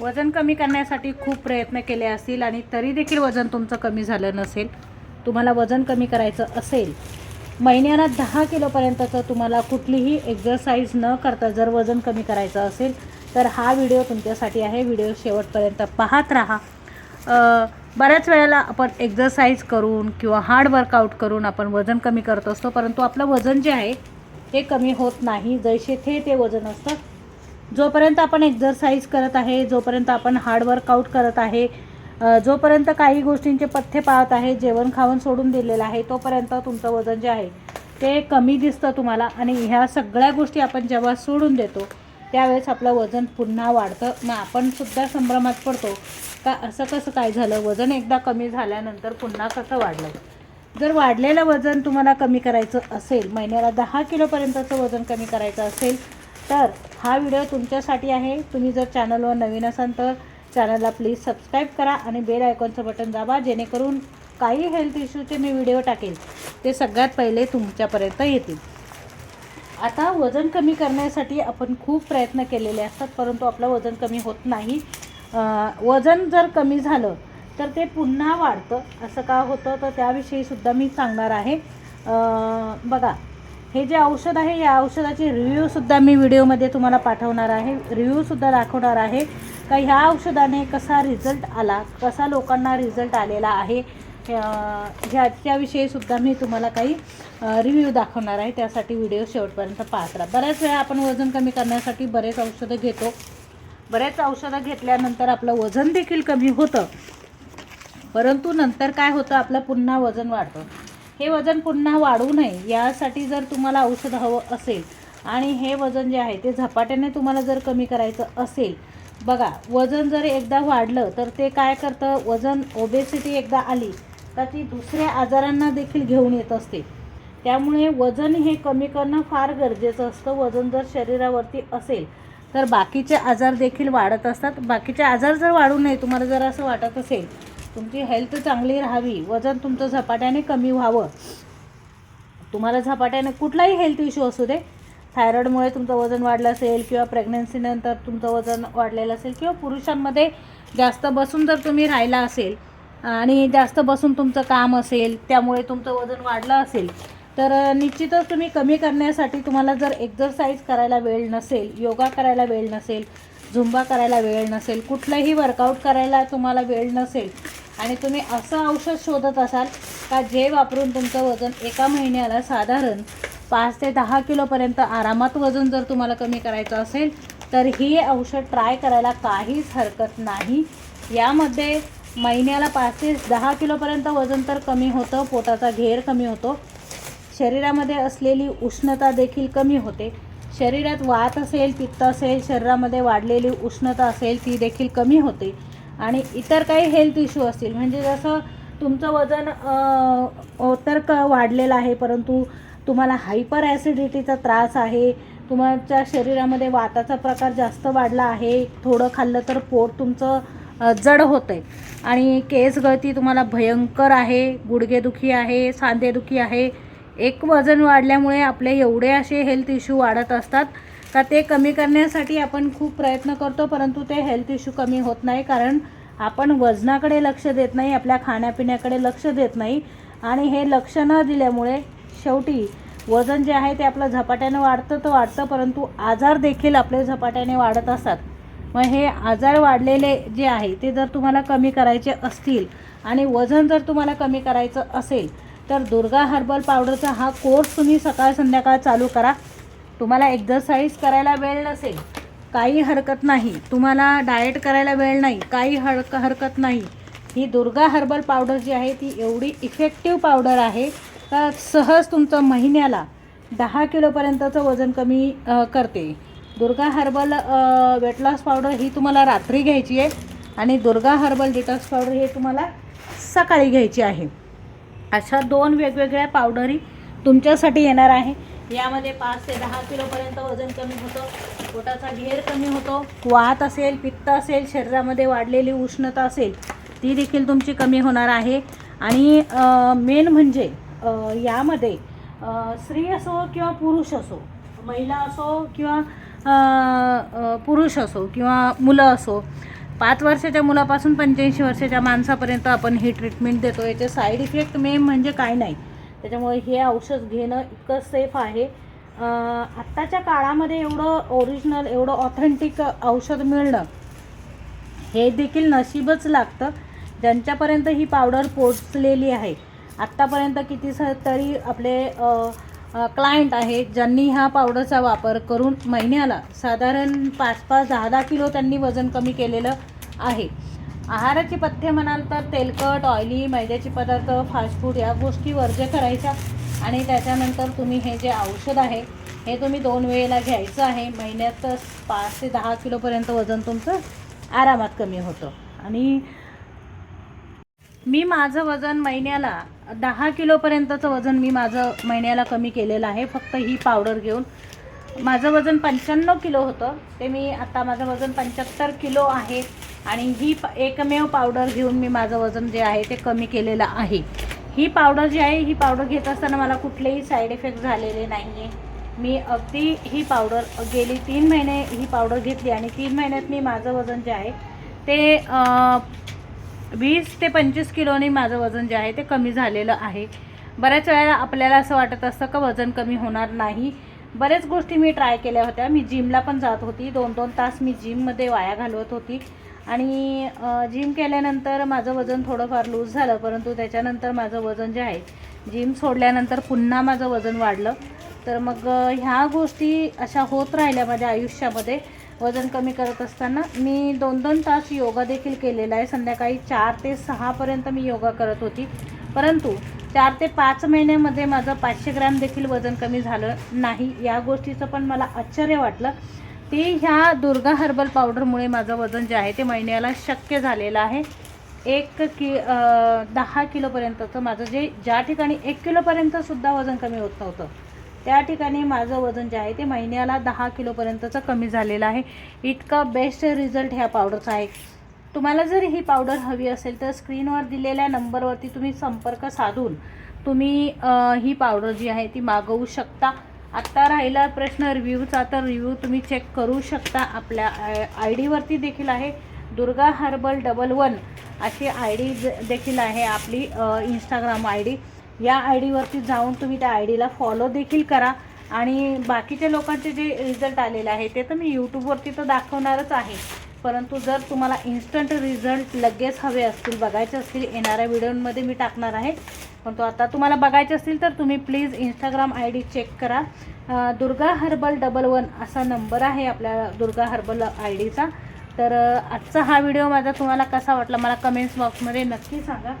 वजन कमी करण्यासाठी खूप प्रयत्न केले असतील आणि तरी देखील वजन तुमचं कमी झालं नसेल तुम्हाला वजन कमी करायचं असेल महिन्याला दहा किलोपर्यंतचं तुम्हाला कुठलीही एक्झरसाईज न करता जर वजन कमी करायचं असेल तर हा व्हिडिओ तुमच्यासाठी आहे. व्हिडिओ शेवटपर्यंत पाहत राहा. बऱ्याच वेळेला आपण एक्झरसाईज करून किंवा हार्ड वर्कआउट करून आपण वजन कमी करत असतो परंतु आपलं वजन जे आहे ते कमी होत नाही. जैसे थे ते वजन असतं. जोपर्यंत आपण एक्झरसाईज करत आहे जोपर्यंत आपण हार्ड वर्कआउट करत आहे जोपर्यंत काही गोष्टींचे पथ्य पाळत आहे जेवण खावण सोडून दिलेलं आहे तोपर्यंत तुमचं वजन जे आहे ते कमी दिसतं तुम्हाला आणि ह्या सगळ्या गोष्टी आपण जेव्हा सोडून देतो त्यावेळेस आपलं वजन पुन्हा वाढतं. मग आपण सुद्धा संभ्रमात पडतो का असं कसं काय झालं? वजन एकदा कमी झाल्यानंतर पुन्हा कसं वाढलं? जर वाढलेलं वजन तुम्हाला कमी करायचं असेल महिन्याला दहा किलोपर्यंतचं वजन कमी करायचं असेल तर हा व्हिडिओ तुमच्यासाठी आहे. तुम्ही जर चॅनलवर नवीन असाल तर चॅनलला प्लीज सबस्क्राईब करा आणि बेल आयकॉनचं बटन दाबा जेणेकरून काही हेल्थ इश्यूचे मी व्हिडिओ टाकेल. ते सगळ्यात पहिले तुमच्यापर्यंत येतील. आता वजन कमी करण्यासाठी आपण खूप प्रयत्न केलेले असतात परंतु आपलं वजन कमी होत नाही. वजन जर कमी झालं तर ते पुन्हा वाढतं. असं का होतं? तर त्याविषयीसुद्धा मी सांगणार आहे. बघा हे जे औषध आहे या औषधाची रिव्ह्यूसुद्धा मी व्हिडिओमध्ये तुम्हाला पाठवणार आहे. रिव्ह्यूसुद्धा दाखवणार आहे का ह्या औषधाने कसा रिझल्ट आला कसा लोकांना रिझल्ट आलेला आहे ह्याच्याविषयीसुद्धा मी तुम्हाला काही रिव्ह्यू दाखवणार आहे. त्यासाठी व्हिडिओ शेवटपर्यंत पाहत राहा. बऱ्याच वेळा आपण वजन कमी करण्यासाठी बरेच औषधं घेतो. बरेच औषधं घेतल्यानंतर आपलं वजन देखील कमी होतं. परंतु नंतर काय होतं? आपलं पुन्हा वजन वाढतं. हे वजन पुन्हा वाढू नये यासाठी जर तुम्हाला औषध हवं असेल आणि हे वजन जे आहे ते झपाट्याने तुम्हाला जर कमी करायचं असेल बघा वजन जर एकदा वाढलं तर ते काय करतं? वजन ओबेसिटी एकदा आली तर ती दुसऱ्या आजारांना देखील घेऊन येत असते. त्यामुळे वजन हे कमी करणं फार गरजेचं असतं. वजन जर शरीरावरती असेल तर बाकीचे आजार देखील वाढत असतात. बाकीचे आजार जर वाढू नये तुम्हाला जर असं वाटत असेल तुमची हेल्थ चांगली राहावी वजन तुमचं झपाट्याने कमी व्हावं. तुम्हाला झपाट्याने कुठलाही हेल्थ इश्यू असू दे थायरॉईडमुळे तुमचं वजन वाढलं असेल किंवा प्रेग्नन्सीनंतर तुमचं वजन वाढलेलं असेल किंवा पुरुषांमध्ये जास्त बसून जर तुम्ही राहिला असेल आणि जास्त बसून तुमचं काम असेल त्यामुळे तुमचं वजन वाढलं असेल तर निश्चितच तुम्ही कमी करण्यासाठी तुम्हाला जर एक्झरसाईज करायला वेळ नसेल योगा करायला वेळ नसेल झुंबा करायला वेळ नसेल कुठलंही वर्कआउट करायला तुम्हाला वेळ नसेल आणि तुम्ही असं औषध शोधत असाल का जे वापरून तुमचं वजन एका महिन्याला साधारण पाच ते दहा किलोपर्यंत आरामात वजन जर तुम्हाला कमी करायचं असेल तर ही औषध ट्राय करायला काहीच हरकत नाही. यामध्ये महिन्याला पाच ते दहा किलोपर्यंत वजन तर कमी होतं पोटाचा घेर कमी होतो. शरीरामध्ये असलेली उष्णता देखील कमी होते. शरीरात वात असेल पित्त असेल शरीरामध्ये वाढलेली उष्णता असेल ती देखील कमी होते. आणि इतर काही हेल्थ इश्यू असतील. म्हणजे जसं तुमचं वजन तर क वाढलेलं आहे परंतु तुम्हाला हायपर ॲसिडिटीचा त्रास आहे तुमच्या शरीरामध्ये वाताचा प्रकार जास्त वाढला आहे थोडं खाल्लं तर पोट तुमचं जड होतं आहे आणि केस गळती तुम्हाला भयंकर आहे गुडघेदुखी आहे सांधेदुखी आहे. एक वजन वाढल्यामुळे आपले एवढे असे हेल्थ इश्यू वाढत असतात का ते कमी करण्यासाठी आपण खूप प्रयत्न करतो परंतु ते हेल्थ इश्यू कमी होत नाही कारण आपण वजनाकडे लक्ष देत नाही आपल्या खाण्यापिण्याकडे लक्ष देत नाही. आणि हे लक्ष न दिल्यामुळे शेवटी वजन जे आहे ते आपलं झपाट्यानं वाढतं तर वाढतं परंतु आजार देखील आपले झपाट्याने वाढत असतात. मग हे आजार वाढलेले जे आहे ते जर तुम्हाला कमी करायचे असतील आणि वजन जर तुम्हाला कमी करायचं असेल तर दुर्गा हर्बल पावडरचा हा कोर्स तुम्ही सकाळ संध्याकाळ चालू करा. तुम्हाला एक्झरसाईज करायला वेळ नसेल काही हरकत नाही. तुम्हाला डाएट करायला वेळ नाही काही हरक हरकत नाही. ही दुर्गा हर्बल पावडर जी आहे ती एवढी इफेक्टिव्ह पावडर आहे का सहज तुमचं महिन्याला दहा किलोपर्यंतचं वजन कमी करते. Durga herbal weight loss powder ही तुम्हाला रात्री घ्यायची आहे आणि दुर्गा हर्बल डिटॉक्स पावडर हे तुम्हाला सकाळी घ्यायची आहे. अशा दोन वेगवेगळ्या पावडरी तुमच्यासाठी येणार आहे. यामध्ये पाच ते दहा किलोपर्यंत वजन कमी होतं. पोटाचा घेर कमी होतो. वात असेल पित्त असेल शरीरामध्ये वाढलेली उष्णता असेल ती देखील तुमची कमी होणार आहे. आणि मेन म्हणजे यामध्ये स्त्री असो किंवा पुरुष असो महिला असो किंवा पुरुष असो किंवा मुलं असो पाच वर्षाच्या मुलापासून पंच्याऐंशी वर्षाच्या माणसापर्यंत आपण ही ट्रीटमेंट देतो. याचे साईड इफेक्ट मेन म्हणजे काय नाही. त्याच्यामुळे हे औषध घेणं इतकं सेफ आहे. आत्ताच्या काळामध्ये एवढं ओरिजिनल एवढं ऑथेंटिक औषध मिळणं हे देखील नशीबच लागतं. ज्यांच्यापर्यंत ही पावडर पोचलेली आहे. आत्तापर्यंत किती स तरी आपले क्लायंट आहेत ज्यांनी ह्या पावडरचा वापर करून महिन्याला साधारण पाच पाच दहा दहा किलो त्यांनी वजन कमी केलेलं आहे. आहाराची पथ्य म्हणाल तर तेलकट ऑइली मैद्याचे पदार्थ फास्ट फूड या गोष्टी वर्ज करायच्या. आणि त्याच्यानंतर तुम्ही हे जे औषध आहे हे तुम्ही दोन वेळेला घ्यायचं आहे. महिन्यात पाच ते दहा किलोपर्यंत वजन तुमचं आरामात कमी होतं. आणि मी माझं वजन महिन्याला दहा किलोपर्यंतचं वजन मी माझं महिन्याला कमी केलेलं आहे. फक्त ही पावडर घेऊन. माझं वजन पंच्याण्णव किलो होतं. ते मी आता माझं वजन पंच्याहत्तर किलो आहे. आणि ही प एकमेव पावडर घेऊन मी माझं वजन जे आहे ते कमी केलेलं आहे. ही पावडर जी आहे ही पावडर घेत असताना मला कुठलेही साईड इफेक्ट झालेले नाही आहे मी अगदी ही पावडर गेली तीन महिने ही पावडर घेतली आणि तीन महिन्यात मी माझं वजन जे आहे ते वीस ते पंचवीस किलोनी माझं वजन जे आहे ते कमी झालेलं आहे. बऱ्याच वेळेला आपल्याला असं वाटत असतं का वजन कमी होणार नाही. बऱ्याच गोष्टी मी ट्राय केल्या होत्या. मी जिमला पण जात होती. दोन दोन तास मी जिममध्ये वाया घालवत होती. आणि जिम केल्यानंतर माझं वजन थोडंफार लूज झालं परंतु त्याच्यानंतर माझं वजन जे आहे जिम सोडल्यानंतर पुन्हा माझं वजन वाढलं. तर मग ह्या गोष्टी अशा होत राहिल्या माझ्या आयुष्यामध्ये. वजन कमी करत असताना मी दोन दोन तास योगा देखील केलेला आहे. संध्याकाळी चार ते सहापर्यंत मी योगा करत होती. परंतु चार ते पाच महिन्यामध्ये माझं पाचशे ग्रॅम देखील वजन कमी झालं नाही. या गोष्टीचं पण मला आश्चर्य वाटलं. की ह्या दुर्गा हर्बल पावडरमुळे माझं वजन जे आहे ते महिन्याला शक्य झालेलं आहे. एक कि दहा किलोपर्यंतचं माझं जे ज्या ठिकाणी एक किलोपर्यंतसुद्धा वजन कमी होत नव्हतं त्या ठिकाणी माझं वजन जे आहे ते महिन्याला दहा किलोपर्यंतचं कमी झालेलं आहे. इतका बेस्ट रिझल्ट ह्या पावडरचा आहे. तुम्हाला जर ही पावडर हवी असेल तर स्क्रीनवर दिलेल्या नंबरवरती तुम्ही संपर्क साधून तुम्ही ही पावडर जी आहे ती मागवू शकता. आत्ता राहिला प्रश्न रिव्ह्यूचा तर रिव्ह्यू तुम्ही चेक करू शकता. आपल्या आय डीवरती देखील आहे. दुर्गा हर्बल डबल वन अशी आय डी देखील आहे आपली इंस्टाग्राम आय डी या आय डीवरती जाऊन तुम्ही त्या आय डीला फॉलो देखील करा. आणि बाकीच्या लोकांचे जे रिझल्ट आलेले आहे ते तर मी यूट्यूबवरती तर दाखवणारच आहे. परंतु जर तुम्हाला इन्स्टंट रिझल्ट लगेच हवे असतील बघायचे असतील येणाऱ्या व्हिडिओमध्ये मी टाकणार आहे पण तो आता तुम्हाला बघायचे असतील तर तुम्ही please Instagram I D check करा. दुर्गा हर्बल डबल वन असा नंबर आहे आपल्या दुर्गा हर्बल आय डीचा तर आजचा हा व्हिडिओ माझा तुम्हाला कसा वाटला मला कमेंट्स बॉक्समध्ये नक्की सांगा.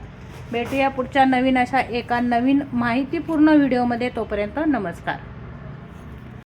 भेटूया पुढच्या नवीन अशा एका नवीन माहितीपूर्ण व्हिडिओमध्ये तोपर्यंत नमस्कार.